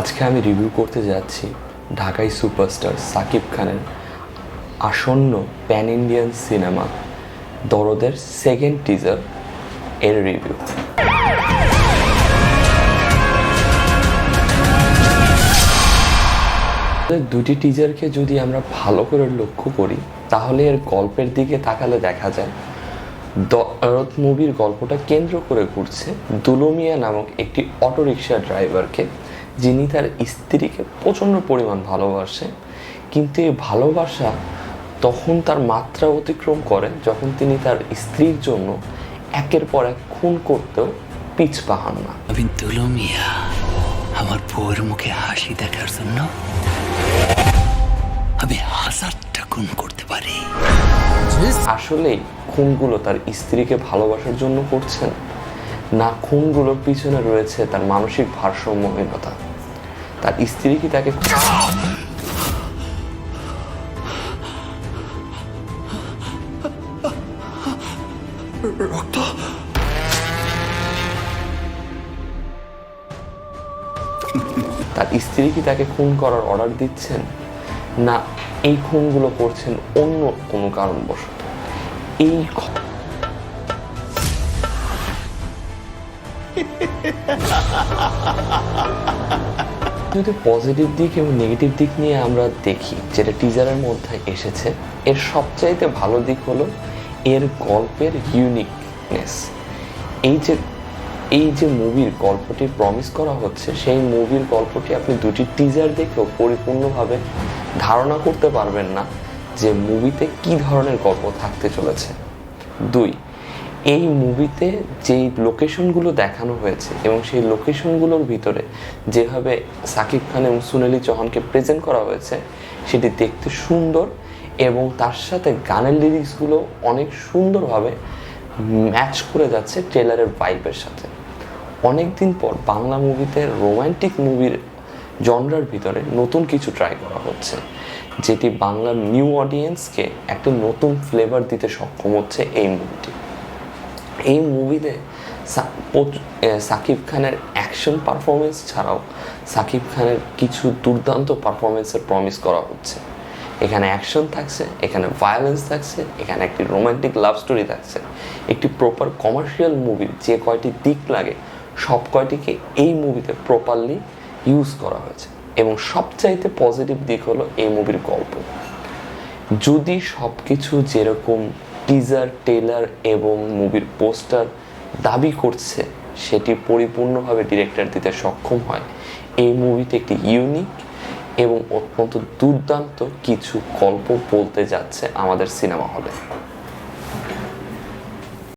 আজকে আমি রিভিউ করতে যাচ্ছি ঢাকাই সুপারস্টার সাকিব খানের আসন্ন প্যান ইন্ডিয়ান সিনেমা দরদের সেকেন্ড টিজার এর রিভিউ দুটি টিজারকে যদি আমরা ভালো করে লক্ষ্য করি, তাহলে এর গল্পের দিকে তাকালে দেখা যায়, দরদ মুভির গল্পটা কেন্দ্র করে ঘুরছে দুলুমিয়া নামক একটি অটোরিকশা ড্রাইভারকে যিনি তার স্ত্রীকে প্রচণ্ড পরিমাণ ভালোবাসে কিন্তু এই ভালোবাসা তখন তার মাত্রা অতিক্রম করে যখন তিনি তার স্ত্রীর জন্য একের পর এক খুন করতেও পিছ পাহান না। মিয়া আমার বউয়ের মুখে হাসি দেখার জন্য আমি হাজারটা খুন করতে পারি। আসলেই খুনগুলো তার স্ত্রীকে ভালোবাসার জন্য করছেন। না খুনগুলোর পিছনে রয়েছে তার মানসিক ভারসাম্যহীনতা। তার স্ত্রী কি তাকে রক্ত? তার স্ত্রী কি তাকে খুন করার অর্ডার দিচ্ছেন? না এই খুনগুলো করছেন অন্য কোনো কারণবশত। এই যদি পজিটিভ দিক এবং নেগেটিভ দিক নিয়ে আমরা দেখি, যেটা টিজারের মধ্যে এসেছে, এর সবচাইতে ভালো দিক হলো এর গল্পের ইউনিকনেস এই যে এই যে মুভির গল্পটি প্রমিস করা হচ্ছে, সেই মুভির গল্পটি আপনি দুটি টিজার দেখেও পরিপূর্ণভাবে ধারণা করতে পারবেন না যে মুভিতে কি ধরনের গল্প থাকতে চলেছে। দুই এই মুভিতে যেই লোকেশনগুলো দেখানো হয়েছে এবং সেই লোকেশনগুলোর ভিতরে যেভাবে সাকিব খান এবং সুনেলি চৌহানকে প্রেজেন্ট করা হয়েছে, সেটি দেখতে সুন্দর এবং তার সাথে গানের লিরিক্সগুলো অনেক সুন্দরভাবে ম্যাচ করে যাচ্ছে ট্রেলারের ভাইবের সাথে। অনেক দিন পর বাংলা মুভিতে রোমান্টিক মুভির জনরার ভিতরে নতুন কিছু ট্রাই করা হচ্ছে, যেটি বাংলার নিউ অডিয়েন্সকে একটা নতুন ফ্লেভার দিতে সক্ষম হচ্ছে এই মুভিটি এই মুভিতে সাকিব খানের অ্যাকশন পারফরমেন্স ছাড়াও সাকিব খানের কিছু দুর্দান্ত পারফরমেন্সের প্রমিস করা হচ্ছে। এখানে অ্যাকশন থাকছে, এখানে ভায়োলেন্স থাকছে, এখানে একটি রোমান্টিক লাভ স্টোরি থাকছে। একটি প্রপার কমার্শিয়াল মুভির যে কয়টি দিক লাগে, সব কয়টিকে এই মুভিতে প্রপারলি ইউজ করা হয়েছে। এবং সবচাইতে পজিটিভ দিক হলো এই মুভির গল্প। যদি সব কিছু যেরকম টিজার টেলার এবং মুভির পোস্টার দাবি করছে সেটি পরিপূর্ণভাবে ডিরেক্টর দিতে সক্ষম হয়। এই মুভিতে একটি ইউনিক এবং অত্যন্ত দুর্দান্ত কিছু গল্প বলতে যাচ্ছে আমাদের সিনেমা হলে